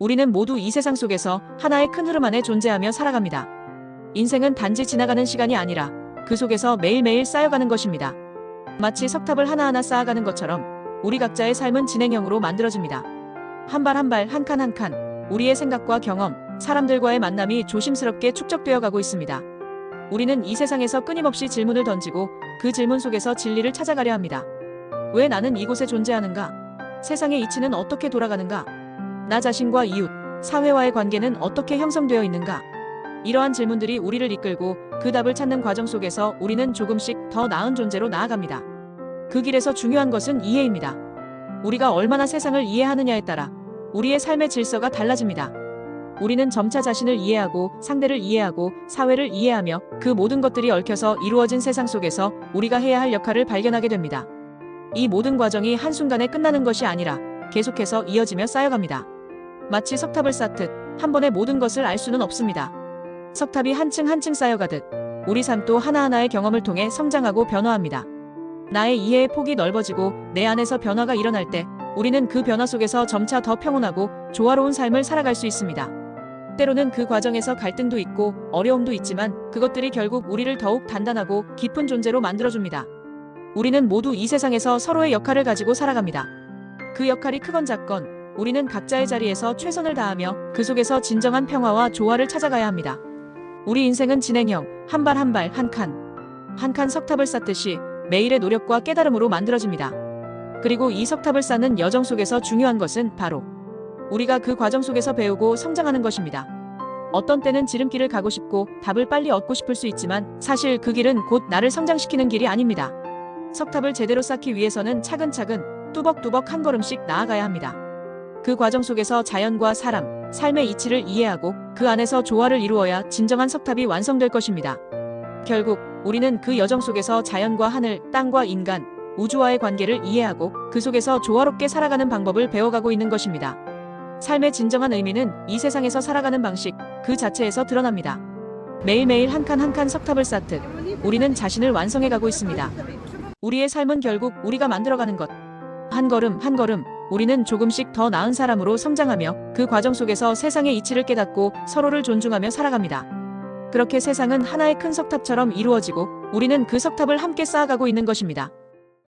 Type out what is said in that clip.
우리는 모두 이 세상 속에서 하나의 큰 흐름 안에 존재하며 살아갑니다. 인생은 단지 지나가는 시간이 아니라 그 속에서 매일매일 쌓여가는 것입니다. 마치 석탑을 하나하나 쌓아가는 것처럼 우리 각자의 삶은 진행형으로 만들어집니다. 한 발 한 발, 한 칸 한 칸, 우리의 생각과 경험, 사람들과의 만남이 조심스럽게 축적되어 가고 있습니다. 우리는 이 세상에서 끊임없이 질문을 던지고 그 질문 속에서 진리를 찾아가려 합니다. 왜 나는 이곳에 존재하는가? 세상의 이치는 어떻게 돌아가는가? 나 자신과 이웃, 사회와의 관계는 어떻게 형성되어 있는가? 이러한 질문들이 우리를 이끌고 그 답을 찾는 과정 속에서 우리는 조금씩 더 나은 존재로 나아갑니다. 그 길에서 중요한 것은 이해입니다. 우리가 얼마나 세상을 이해하느냐에 따라 우리의 삶의 질서가 달라집니다. 우리는 점차 자신을 이해하고 상대를 이해하고 사회를 이해하며 그 모든 것들이 얽혀서 이루어진 세상 속에서 우리가 해야 할 역할을 발견하게 됩니다. 이 모든 과정이 한순간에 끝나는 것이 아니라 계속해서 이어지며 쌓여갑니다. 마치 석탑을 쌓듯 한 번에 모든 것을 알 수는 없습니다. 석탑이 한층 한층 쌓여가듯 우리 삶도 하나하나의 경험을 통해 성장하고 변화합니다. 나의 이해의 폭이 넓어지고 내 안에서 변화가 일어날 때 우리는 그 변화 속에서 점차 더 평온하고 조화로운 삶을 살아갈 수 있습니다. 때로는 그 과정에서 갈등도 있고 어려움도 있지만 그것들이 결국 우리를 더욱 단단하고 깊은 존재로 만들어줍니다. 우리는 모두 이 세상에서 서로의 역할을 가지고 살아갑니다. 그 역할이 크건 작건 우리는 각자의 자리에서 최선을 다하며 그 속에서 진정한 평화와 조화를 찾아가야 합니다. 우리 인생은 진행형, 한 발 한 발 한 칸. 한 칸 석탑을 쌓듯이 매일의 노력과 깨달음으로 만들어집니다. 그리고 이 석탑을 쌓는 여정 속에서 중요한 것은 바로 우리가 그 과정 속에서 배우고 성장하는 것입니다. 어떤 때는 지름길을 가고 싶고 답을 빨리 얻고 싶을 수 있지만 사실 그 길은 곧 나를 성장시키는 길이 아닙니다. 석탑을 제대로 쌓기 위해서는 차근차근 뚜벅뚜벅 한 걸음씩 나아가야 합니다. 그 과정 속에서 자연과 사람, 삶의 이치를 이해하고 그 안에서 조화를 이루어야 진정한 석탑이 완성될 것입니다. 결국 우리는 그 여정 속에서 자연과 하늘, 땅과 인간, 우주와의 관계를 이해하고 그 속에서 조화롭게 살아가는 방법을 배워가고 있는 것입니다. 삶의 진정한 의미는 이 세상에서 살아가는 방식 그 자체에서 드러납니다. 매일매일 한 칸 한 칸 석탑을 쌓듯 우리는 자신을 완성해가고 있습니다. 우리의 삶은 결국 우리가 만들어가는 것. 한 걸음 한 걸음 우리는 조금씩 더 나은 사람으로 성장하며 그 과정 속에서 세상의 이치를 깨닫고 서로를 존중하며 살아갑니다. 그렇게 세상은 하나의 큰 석탑처럼 이루어지고 우리는 그 석탑을 함께 쌓아가고 있는 것입니다.